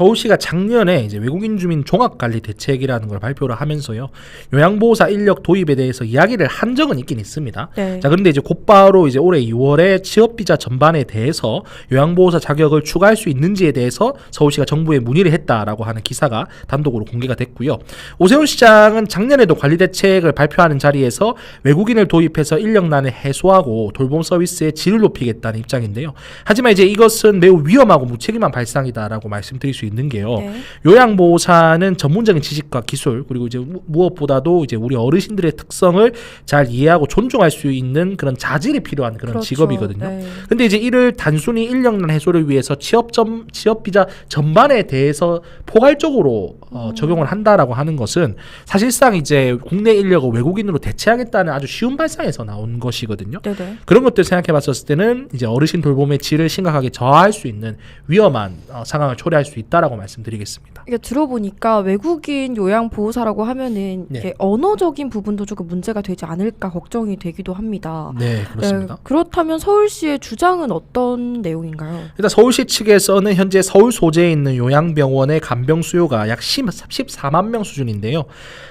서울시가 작년에 이제 외국인 주민 종합관리 대책이라는 걸 발표를 하면서요. 요양보호사 인력 도입에 대해서 이야기를 한 적은 있긴 있습니다. 네. 자, 그런데 이제 곧바로 이제 올해 2월에 취업비자 전반에 대해서 요양보호사 자격을 추가할 수 있는지에 대해서 서울시가 정부에 문의를 했다라고 하는 기사가 단독으로 공개가 됐고요. 오세훈 시장은 작년에도 관리 대책을 발표하는 자리에서 외국인을 도입해서 인력난을 해소하고 돌봄 서비스의 질을 높이겠다는 입장인데요. 하지만 이제 이것은 매우 위험하고 무책임한 발상이다라고 말씀드릴 수 있는 게요. 네. 요양보호사는 전문적인 지식과 기술 그리고 이제 무- 무엇보다도 이제 우리 어르신들의 특성을 잘 이해하고 존중할 수 있는 그런 자질이 필요한 그런 그렇죠. 직업이거든요. 네. 근데 이제 이를 단순히 인력난 해소를 위해서 취업 점 취업 비자 전반에 대해서 포괄적으로 어, 음. 적용을 한다라고 하는 것은 사실상 이제 국내 인력을 외국인으로 대체하겠다는 아주 쉬운 발상에서 나온 것이거든요. 네네. 그런 것들 생각해 봤었을 때는 이제 어르신 돌봄의 질을 심각하게 저하할 수 있는 위험한 어, 상황을 초래할 수 있다 라고 말씀드리겠습니다. 이게 들어보니까 외국인 요양 보호사라고 하면은 네. 이게 언어적인 부분도 조금 문제가 되지 않을까 걱정이 되기도 합니다. 네, 그렇습니다. 네, 그렇다면 서울시의 주장은 어떤 내용인가요? 일단 서울시 측에서는 현재 서울 소재에 있는 요양병원의 간병 수요가 약 10, 14만 명 수준인데요.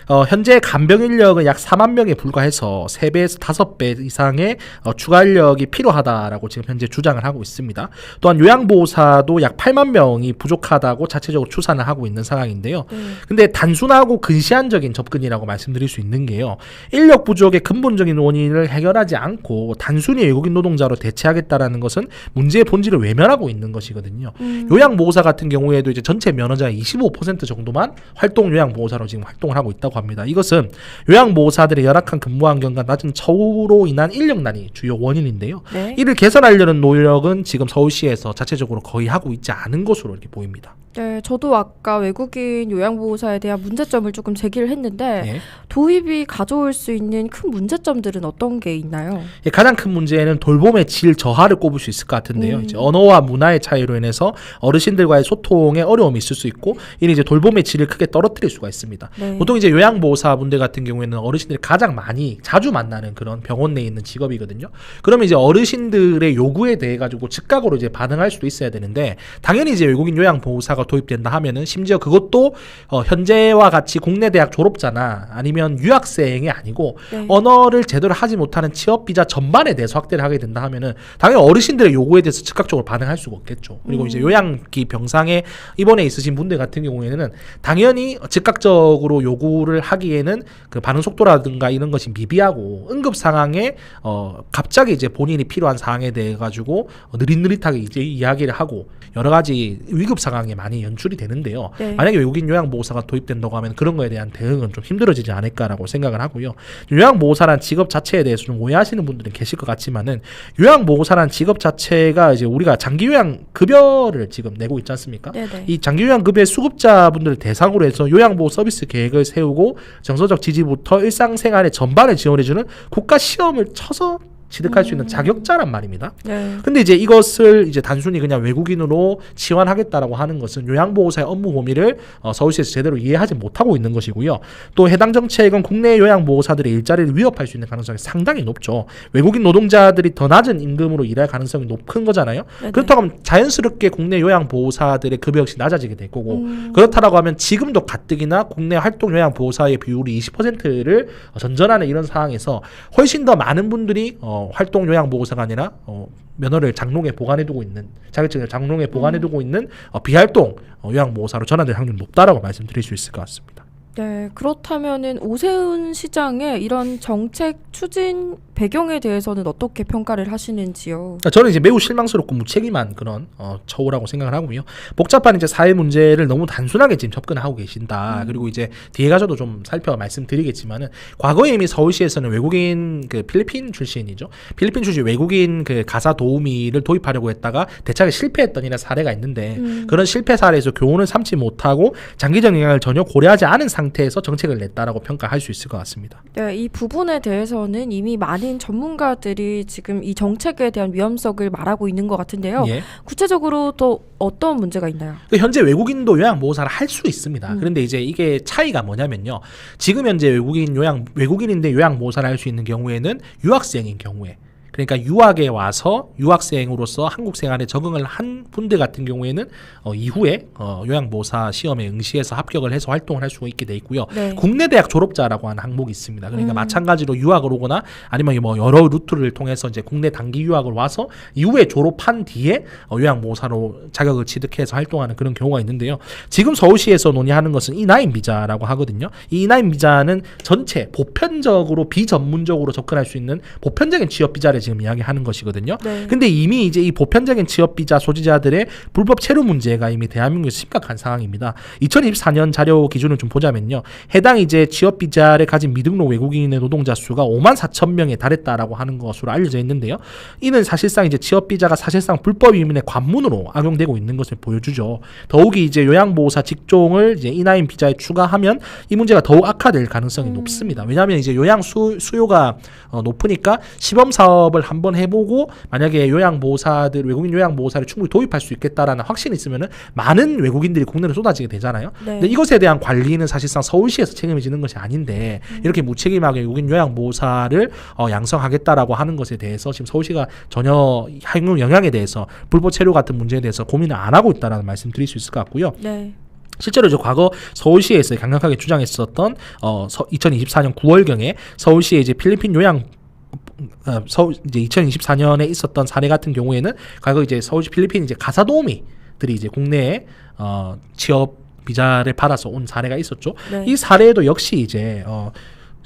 어, 현재 간병 인력은 약 4만 명에 불과해서 3배에서 5배 이상의 어, 추가 인력이 필요하다라고 지금 현재 주장을 하고 있습니다. 또한 요양보호사도 약 8만 명이 부족하다 고 자체적으로 추산을 하고 있는 상황인데요. 네. 근데 단순하고 근시안적인 접근이라고 말씀드릴 수 있는 게요. 인력 부족의 근본적인 원인을 해결하지 않고 단순히 외국인 노동자로 대체하겠다라는 것은 문제의 본질을 외면하고 있는 것이거든요. 음, 요양보호사 같은 경우에도 이제 전체 면허자의 25% 정도만 활동 요양보호사로 지금 활동을 하고 있다고 합니다. 이것은 요양보호사들의 열악한 근무 환경과 낮은 처우로 인한 인력난이 주요 원인인데요. 네. 이를 개선하려는 노력은 지금 서울시에서 자체적으로 거의 하고 있지 않은 것으로 이렇게 보입니다. 네, 저도 아까 외국인 요양보호사에 대한 문제점을 조금 제기를 했는데 예. 도입이 가져올 수 있는 큰 문제점들은 어떤 게 있나요? 예, 가장 큰 문제는 돌봄의 질 저하를 꼽을 수 있을 것 같은데요. 음. 이제 언어와 문화의 차이로 인해서 어르신들과의 소통에 어려움이 있을 수 있고 이는 이제 돌봄의 질을 크게 떨어뜨릴 수가 있습니다. 네. 보통 이제 요양보호사분들 같은 경우에는 어르신들이 가장 많이 자주 만나는 그런 병원 내에 있는 직업이거든요. 그러면 이제 어르신들의 요구에 대해 가지고 즉각으로 이제 반응할 수도 있어야 되는데 당연히 이제 외국인 요양보호사가 도입된다 하면은 심지어 그것도 어, 현재와 같이 국내 대학 졸업자나 아니면 유학생이 아니고 네. 언어를 제대로 하지 못하는 취업 비자 전반에 대해서 확대를 하게 된다 하면은 당연히 어르신들의 요구에 대해서 즉각적으로 반응할 수가 없겠죠. 그리고 음. 이제 요양기 병상에 입원해 있으신 분들 같은 경우에는 당연히 즉각적으로 요구를 하기에는 그 반응 속도라든가 이런 것이 미비하고 응급 상황에 어 갑자기 이제 본인이 필요한 사항에 대해 가지고 어, 느릿느릿하게 이제 이야기를 하고 여러 가지 위급 상황에 많이 연출이 되는데요. 네. 만약에 외국인 요양보호사가 도입된다고 하면 그런 거에 대한 대응은 좀 힘들어지지 않을까라고 생각을 하고요. 요양보호사란 직업 자체에 대해서 좀 오해하시는 분들은 계실 것 같지만은 요양보호사란 직업 자체가 이제 우리가 장기 요양 급여를 지금 내고 있지 않습니까? 네네. 이 장기 요양 급여 수급자분들을 대상으로 해서 요양보호 서비스 계획을 세우고 정서적 지지부터 일상생활의 전반을 지원해주는 국가 시험을 쳐서 취득할 수 있는 음. 자격자란 말입니다. 네. 근데 이제 이것을 이제 단순히 그냥 외국인으로 지원하겠다라고 하는 것은 요양보호사의 업무 범위를 어, 서울시에서 제대로 이해하지 못하고 있는 것이고요. 또 해당 정책은 국내 요양보호사들의 일자리를 위협할 수 있는 가능성이 상당히 높죠. 외국인 노동자들이 더 낮은 임금으로 일할 가능성이 높은 거잖아요. 네네. 그렇다고 하면 자연스럽게 국내 요양보호사들의 급여 역시 낮아지게 될 거고 음, 그렇다라고 하면 지금도 가뜩이나 국내 활동 요양 보호사의 비율이 20%를 전전하는 이런 상황에서 훨씬 더 많은 분들이 어, 활동 요양 보호사가 아니라 어, 면허를 장롱에 보관해두고 있는 자격증을 장롱에 보관해두고 있는 어, 비활동 어, 요양 보호사로 전환될 확률이 높다라고 말씀드릴 수 있을 것 같습니다. 네, 그렇다면은 오세훈 시장의 이런 정책 추진 배경에 대해서는 어떻게 평가를 하시는지요? 그러니까 저는 이제 매우 실망스럽고 무책임한 그런 어, 처우라고 생각을 하고요. 복잡한 이제 사회 문제를 너무 단순하게 지금 접근하고 계신다. 그리고 이제 뒤에 가서도 좀 살펴 말씀드리겠지만은 과거에 이미 서울시에서는 외국인 그 필리핀 출신이죠. 필리핀 출신 외국인 그 가사 도우미를 도입하려고 했다가 대차게 실패했던 이런 사례가 있는데 음. 그런 실패 사례에서 교훈을 삼지 못하고 장기적 영향을 전혀 고려하지 않은 상태 에서 정책을 냈다라고 평가할 수 있을 것 같습니다. 네, 이 부분에 대해서는 이미 많은 전문가들이 지금 이 정책에 대한 위험성을 말하고 있는 것 같은데요. 예. 구체적으로 또 어떤 문제가 있나요? 그 현재 외국인도 요양 보호사를 할 수 있습니다. 음. 그런데 이제 이게 차이가 뭐냐면요. 지금 현재 외국인 요양 외국인인데 요양 보호사를 할 수 있는 경우에는 유학생인 경우에 그러니까 유학에 와서 유학생으로서 한국 생활에 적응을 한 분들 같은 경우에는 어, 이후에 어, 요양보호사 시험에 응시해서 합격을 해서 활동을 할 수가 있게 돼 있고요. 네. 국내 대학 졸업자라고 하는 항목이 있습니다. 그러니까 음. 마찬가지로 유학을 오거나 아니면 뭐 여러 루트를 통해서 이제 국내 단기 유학을 와서 이후에 졸업한 뒤에 어, 요양보호사로 자격을 취득해서 활동하는 그런 경우가 있는데요. 지금 서울시에서 논의하는 것은 이나인 비자라고 하거든요. 이 이나인 비자는 전체 보편적으로 비전문적으로 접근할 수 있는 보편적인 취업 비자를 지금 이야기하는 것이거든요. 네. 근데 이미 이제 이 보편적인 취업 비자 소지자들의 불법 체류 문제가 이미 대한민국에서 심각한 상황입니다. 2024년 자료 기준을 좀 보자면요. 해당 이제 취업 비자를 가진 미등록 외국인의 노동자 수가 5만 4천 명에 달했다라고 하는 것으로 알려져 있는데요. 이는 사실상 이제 취업 비자가 사실상 불법 이민의 관문으로 악용되고 있는 것을 보여주죠. 더욱이 이제 요양보호사 직종을 이제 이나인 비자에 추가하면 이 문제가 더욱 악화될 가능성이 음. 높습니다. 왜냐하면 이제 요양 수, 수요가 어, 높으니까 시범 사업을 한번 해보고 만약에 요양보호사들 외국인 요양보호사를 충분히 도입할 수 있겠다라는 확신이 있으면은 많은 외국인들이 국내로 쏟아지게 되잖아요. 네. 근데 이것에 대한 관리는 사실상 서울시에서 책임을 지는 것이 아닌데 이렇게 무책임하게 외국인 요양보호사를 어, 양성하겠다라고 하는 것에 대해서 지금 서울시가 전혀 행동 영향에 대해서 불법 체류 같은 문제에 대해서 고민을 안 하고 있다라는 말씀 드릴 수 있을 것 같고요. 네. 실제로 이제 과거 서울시에서 강력하게 주장했었던 어, 서, 2024년 9월경에 서울시에 이제 필리핀 요양 어, 서울 이제 2024년에 있었던 사례 같은 경우에는 과거 이제 서울시 필리핀 이제 가사 도우미들이 이제 국내에 어, 취업 비자를 받아서 온 사례가 있었죠. 네. 이 사례도 역시 이제 어,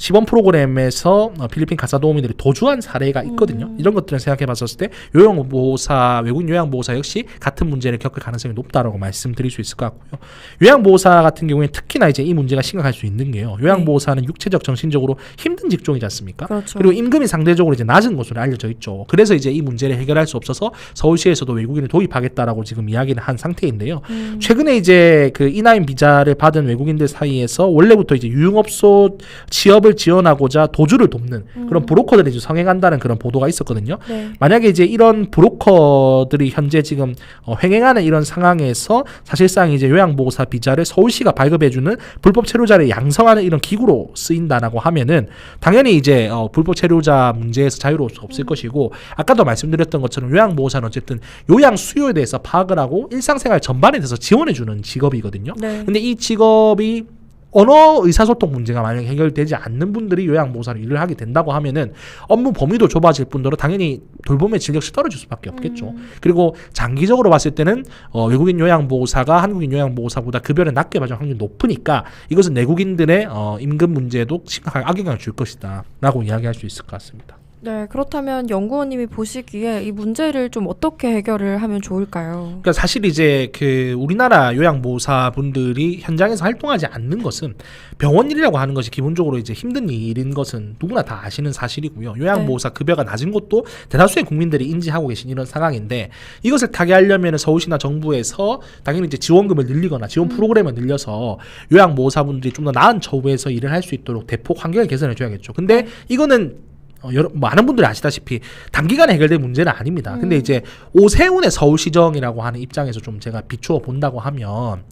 시범 프로그램에서 어, 필리핀 가사 도우미들이 도주한 사례가 있거든요. 음. 이런 것들을 생각해 봤었을 때 요양보호사 외국인 요양보호사 역시 같은 문제를 겪을 가능성이 높다라고 말씀드릴 수 있을 것 같고요. 요양보호사 같은 경우에 특히나 이제 이 문제가 심각할 수 있는 게요. 요양보호사는 육체적 정신적으로 힘든 직종이지 않습니까? 그렇죠. 그리고 임금이 상대적으로 이제 낮은 것으로 알려져 있죠. 그래서 이제 이 문제를 해결할 수 없어서 서울시에서도 외국인을 도입하겠다라고 지금 이야기를 한 상태인데요. 음. 최근에 이제 그 이나인 비자를 받은 외국인들 사이에서 원래부터 이제 유흥업소 취업을 지원하고자 도주를 돕는 그런 음. 브로커들이 이제 성행한다는 그런 보도가 있었거든요. 네. 만약에 이제 이런 브로커들이 현재 지금 어, 횡행하는 이런 상황에서 사실상 이제 요양보호사 비자를 서울시가 발급해주는 불법 체류자를 양성하는 이런 기구로 쓰인다라고 하면은 당연히 이제 어, 불법 체류자 문제에서 자유로울 수 없을 것이고 아까도 말씀드렸던 것처럼 요양보호사는 어쨌든 요양 수요에 대해서 파악을 하고 일상생활 전반에 대해서 지원해주는 직업이거든요. 네. 근데 이 직업이 언어 의사소통 문제가 만약에 해결되지 않는 분들이 요양보호사로 일을 하게 된다고 하면은 업무 범위도 좁아질 뿐더러 당연히 돌봄의 진력이 떨어질 수밖에 없겠죠. 음. 그리고 장기적으로 봤을 때는 어, 외국인 요양보호사가 한국인 요양보호사보다 급여를 낮게 받을 확률이 높으니까 이것은 내국인들의 어, 임금 문제에도 심각하게 악영향을 줄 것이다라고 이야기할 수 있을 것 같습니다. 네. 그렇다면 연구원님이 보시기에 이 문제를 좀 어떻게 해결을 하면 좋을까요? 그러니까 사실 이제 그 우리나라 요양보호사 분들이 현장에서 활동하지 않는 것은 병원 일이라고 하는 것이 기본적으로 이제 힘든 일인 것은 누구나 다 아시는 사실이고요. 요양보호사 급여가 낮은 것도 대다수의 국민들이 인지하고 계신 이런 상황인데 이것을 타개하려면 서울시나 정부에서 당연히 이제 지원금을 늘리거나 지원 프로그램을 늘려서 요양보호사분들이 좀 더 나은 처우에서 일을 할 수 있도록 대폭 환경을 개선해 줘야겠죠. 근데 이거는 어, 여러, 많은 분들이 아시다시피 단기간에 해결될 문제는 아닙니다. 근데 음. 이제 오세훈의 서울시정이라고 하는 입장에서 좀 제가 비추어 본다고 하면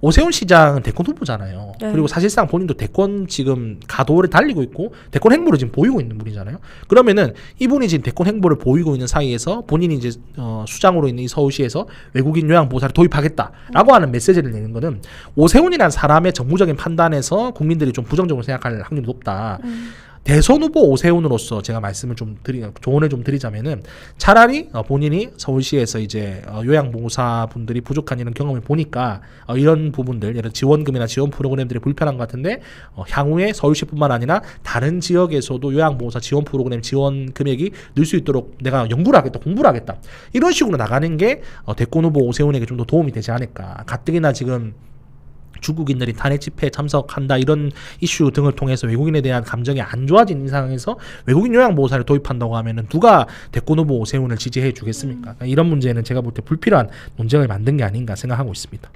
오세훈 시장은 대권 후보잖아요. 네. 그리고 사실상 본인도 대권 지금 가도를 달리고 있고 대권 행보를 지금 보이고 있는 분이잖아요. 그러면은 이분이 지금 대권 행보를 보이고 있는 사이에서 본인이 이제 어, 수장으로 있는 이 서울시에서 외국인 요양 보호사를 도입하겠다라고 하는 메시지를 내는 거는 오세훈이라는 사람의 정무적인 판단에서 국민들이 좀 부정적으로 생각할 확률이 높다. 음. 대선 후보 오세훈으로서 제가 말씀을 좀 드리 조언을 좀 드리자면은 차라리 어, 본인이 서울시에서 이제 어, 요양보호사 분들이 부족한 이런 경험을 보니까 어, 이런 부분들 예를 지원금이나 지원 프로그램들이 불편한 것 같은데 어, 향후에 서울시뿐만 아니라 다른 지역에서도 요양보호사 지원 프로그램 지원 금액이 늘 수 있도록 내가 연구를 하겠다 공부를 하겠다. 이런 식으로 나가는 게 어, 대권 후보 오세훈에게 좀 더 도움이 되지 않을까. 가뜩이나 지금 중국인들이 탄핵 집회에 참석한다 이런 이슈 등을 통해서 외국인에 대한 감정이 안 좋아진 이 상황에서 외국인 요양보호사를 도입한다고 하면은 누가 대권 후보 오세훈을 지지해 주겠습니까? 이런 문제는 제가 볼 때 불필요한 논쟁을 만든 게 아닌가 생각하고 있습니다.